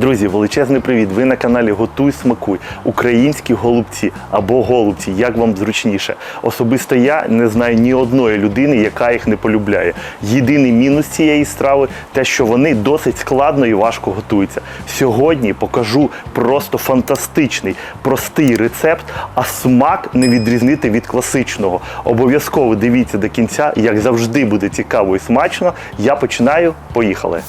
Друзі, величезний привіт! Ви на каналі Готуй Смакуй. Українські голубці або голубці, як вам зручніше. Особисто я не знаю ні одної людини, яка їх не полюбляє. Єдиний мінус цієї страви те, що вони досить складно і важко готуються. Сьогодні покажу просто фантастичний, простий рецепт, а смак не відрізнити від класичного. Обов'язково дивіться до кінця, як завжди буде цікаво і смачно. Я починаю. Поїхали!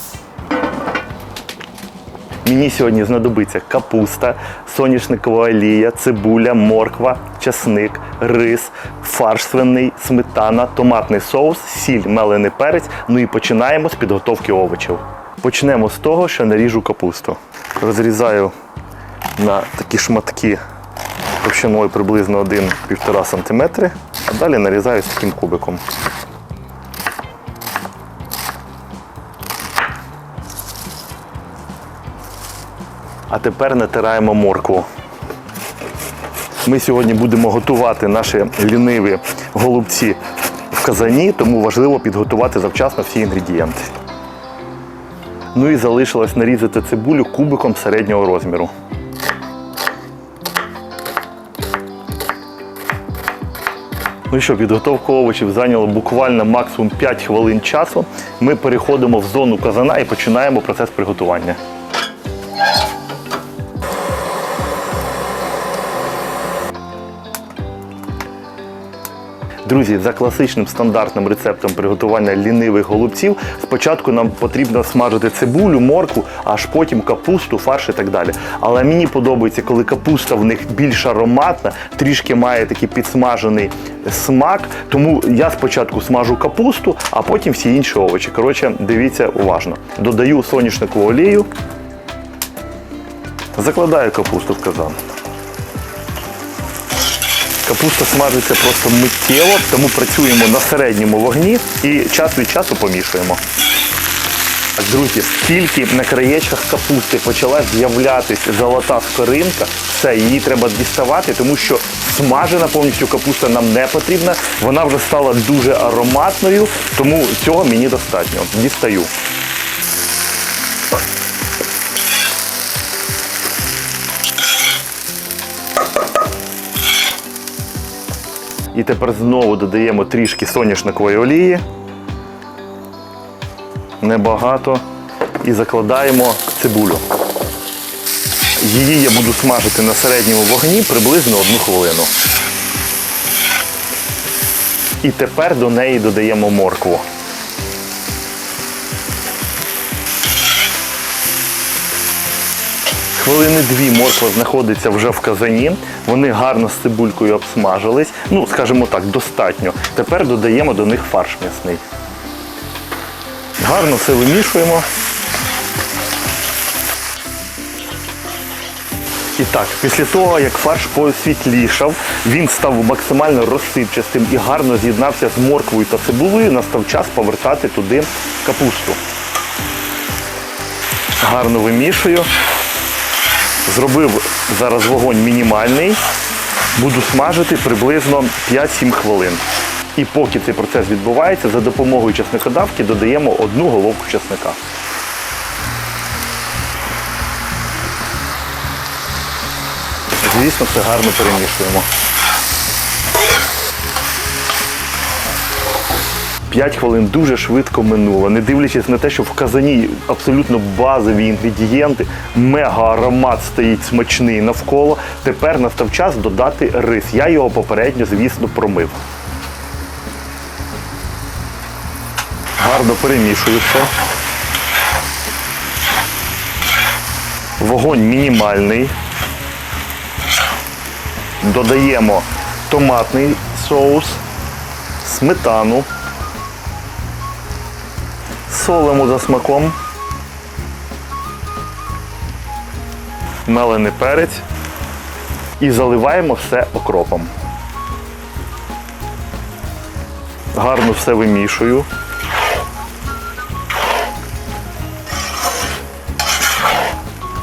Мені сьогодні знадобиться капуста, соняшникова олія, цибуля, морква, часник, рис, фарш свиний, сметана, томатний соус, сіль, мелений перець. Ну і починаємо з підготовки овочів. Почнемо з того, що наріжу капусту. Розрізаю на такі шматки товщиною приблизно 1-1,5 см, а далі нарізаю з таким кубиком. А тепер натираємо моркву. Ми сьогодні будемо готувати наші ліниві голубці в казані, тому важливо підготувати завчасно всі інгредієнти. Ну і залишилось нарізати цибулю кубиком середнього розміру. Ну що, підготовка овочів зайняла буквально максимум 5 хвилин часу. Ми переходимо в зону казана і починаємо процес приготування. Друзі, за класичним стандартним рецептом приготування лінивих голубців спочатку нам потрібно смажити цибулю, моркву, аж потім капусту, фарш і так далі. Але мені подобається, коли капуста в них більш ароматна, трішки має такий підсмажений смак. Тому я спочатку смажу капусту, а потім всі інші овочі. Коротше, дивіться уважно. Додаю соняшникову олію, закладаю капусту в казан. Капуста смажиться просто миттєво, тому працюємо на середньому вогні і час від часу помішуємо. Друзі, тільки на краєчках капусти почала з'являтися золота скоринка, все, її треба діставати, тому що смажена повністю капуста нам не потрібна. Вона вже стала дуже ароматною, тому цього мені достатньо. Дістаю. І тепер знову додаємо трішки соняшникової олії. Небагато. І закладаємо цибулю. Її я буду смажити на середньому вогні приблизно одну хвилину. І тепер до неї додаємо моркву. Хвилини дві морква знаходиться вже в казані. Вони гарно з цибулькою обсмажились. Ну, скажімо так, достатньо. Тепер додаємо до них фарш м'ясний. Гарно все вимішуємо. І так, після того, як фарш посвітлішав, він став максимально розсипчастим і гарно з'єднався з морквою та цибулею, настав час повертати туди капусту. Гарно вимішую. Зробив зараз вогонь мінімальний. Буду смажити приблизно 5-7 хвилин. І поки цей процес відбувається, за допомогою чесникодавки додаємо одну головку чесника. Звісно, це гарно перемішуємо. 5 хвилин дуже швидко минуло, не дивлячись на те, що в казані абсолютно базові інгредієнти, мега аромат стоїть смачний навколо. Тепер настав час додати рис. Я його попередньо, звісно, промив. Гарно перемішую все. Вогонь мінімальний. Додаємо томатний соус, сметану. Солимо за смаком. Мелений перець. І заливаємо все окропом. Гарно все вимішую.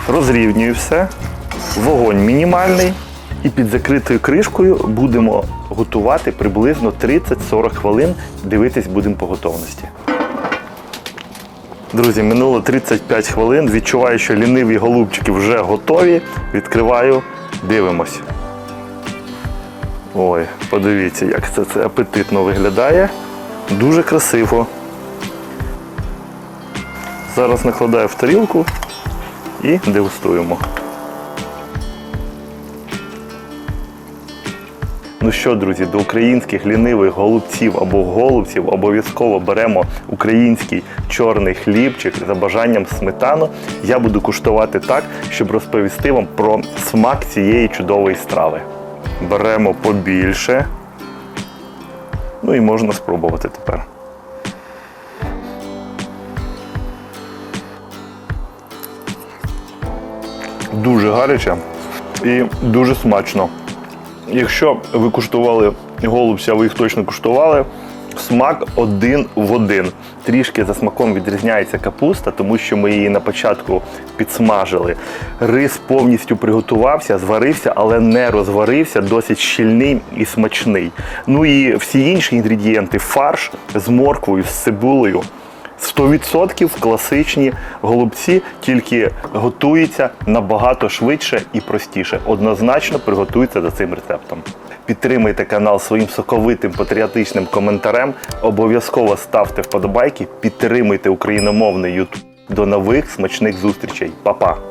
Розрівнюю все. Вогонь мінімальний. І під закритою кришкою будемо готувати приблизно 30-40 хвилин. Дивитись будемо по готовності. Друзі, минуло 35 хвилин. Відчуваю, що ліниві голубчики вже готові. Відкриваю, дивимось. Ой, подивіться, як це, це апетитно виглядає. Дуже красиво. Зараз накладаю в тарілку і дегустуємо. Ну що, друзі, до українських лінивих голубців або голубців обов'язково беремо український чорний хлібчик за бажанням сметану. Я буду куштувати так, щоб розповісти вам про смак цієї чудової страви. Беремо побільше. Ну і можна спробувати тепер. Дуже гаряче і дуже смачно. Якщо ви куштували голубця, ви їх точно куштували. Смак один в один. Трішки за смаком відрізняється капуста, тому що ми її на початку підсмажили. Рис повністю приготувався, зварився, але не розварився, досить щільний і смачний. Ну і всі інші інгредієнти фарш з морквою, з цибулею. 100% класичні голубці, тільки готуються набагато швидше і простіше. Однозначно приготуються за цим рецептом. Підтримайте канал своїм соковитим патріотичним коментарем. Обов'язково ставте вподобайки, підтримуйте україномовний YouTube. До нових смачних зустрічей. Па-па!